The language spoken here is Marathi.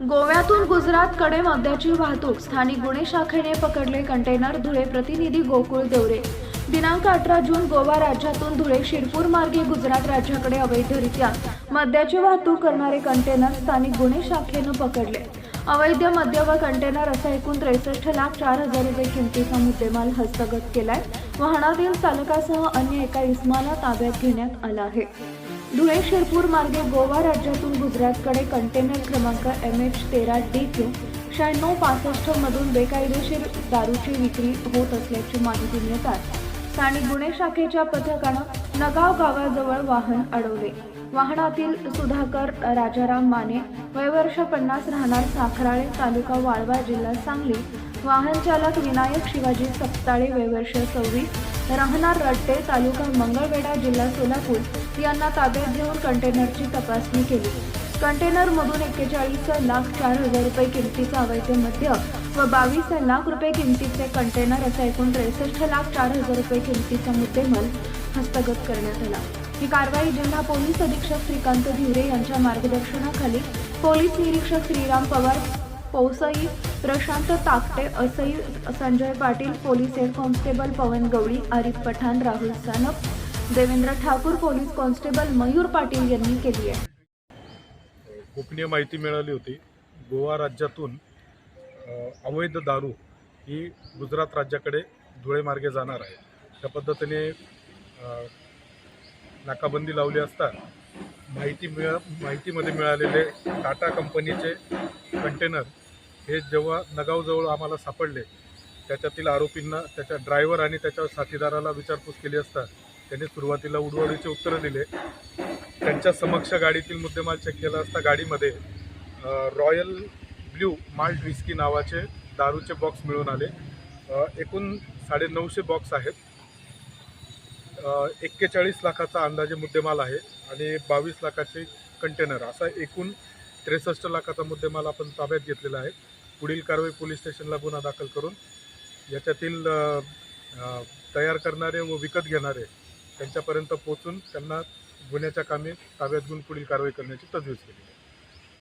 गोव्यातून गुजरातकडे मद्याची वाहतूक. स्थानिक गुन्हे शाखेने पकडले कंटेनर धुळे प्रतिनिधी गोकुळ देवरे. दिनांक अठरा जून गोवा राज्यातून धुळे शिरपूर मार्गे गुजरात राज्याकडे अवैधरित्या मद्याची वाहतूक करणारे कंटेनर स्थानिक गुन्हे शाखेनं पकडले. अवैध मद्य व कंटेनर असा एकूण त्रेसष्ट लाख चार हजार रुपये किमतीचा मुद्देमाल हस्तगत केलाय. वाहनातील चालकासह अन्य एका इस्माला ताब्यात घेण्यात आला आहे. धुळे शिरपूर मार्गे गोवा राज्यातून गुजरातकडे कंटेनर क्रमांक एम एच तेरा डी क्यू शहाण्णव पासष्ट मधून बेकायदेशीर दारूची विक्री होत असल्याची माहिती मिळतात स्थानिक गुन्हे शाखेच्या पथकानं नगाव गावाजवळ वाहन अडवले. वाहनातील सुधाकर राजाराम माने वयवर्ष पन्नास राहणार साखराळे तालुका वाळवा जिल्हा सांगली. वाहन चालक विनायक शिवाजी सप्ताळे वयवर्ष सव्वीस. राहणार रट्टे तालुका मंगळवेढा जिल्हा सोलापूर. यांना ताब्यात घेऊन कंटेनरची तपासणी केली. कंटेनरमधून एक्केचाळीस लाख चार हजार रुपये किमतीचा अवैध मद्य व बावीस लाख रुपये किमतीचे कंटेनर असा एकूण त्रेसष्ट लाख चार हजार रुपये किमतीचा मुद्देमाल हस्तगत करण्यात आला. ही कारवाई जिल्हा पोलीस अधीक्षक श्रीकांत धिवरे यांच्या मार्गदर्शनाखाली पोलीस निरीक्षक श्रीराम पवार पौसई Prashant Takate असई Sanjay Patil police head constable Pavan Gawali Arif Pathan Rahul Sanap Devendra Thakur police constable Mayur Patil यांनी केली आहे. गोपनीय माहिती मिळाली होती. गोवा राज्यातून अवैध दारू ही गुजरात राज्याकडे धुळे मार्गे जाणार आहे. त्या पद्धतीने नाकाबंदी लावली असता माहिती मिळा माहितीमध्ये मिळालेले टाटा कंपनीचे कंटेनर हे जेव्हा नगावजवळ आम्हाला सापडले त्याच्यातील आरोपींना त्याच्या ड्रायव्हर आणि त्याच्या साथीदाराला विचारपूस केली असता त्यांनी सुरुवातीला उडवडीचे उत्तरं दिले. त्यांच्या समक्ष गाडीतील मुद्देमाल चेक केला असता गाडीमध्ये रॉयल ब्ल्यू माल्ट विस्की नावाचे दारूचे बॉक्स मिळून आले. एकूण एकूण साडेनऊशे बॉक्स आहेत. एक्केचाळीस लाखाचा अंदाजे मुद्देमाल आहे आणि बावीस लाखाचे कंटेनर असा एकूण त्रेसष्ट लाखाचा मुद्देमाल आपण ताब्यात घेतलेला आहे. पुढील कारवाई पोलीस स्टेशनला गुन्हा दाखल करून याच्यातील तयार करणारे व विकत घेणारे त्यांच्यापर्यंत पोहोचून त्यांना गुन्ह्याच्या कामी ताब्यात घेऊन पुढील कारवाई करण्याची तजवीज केली. आहे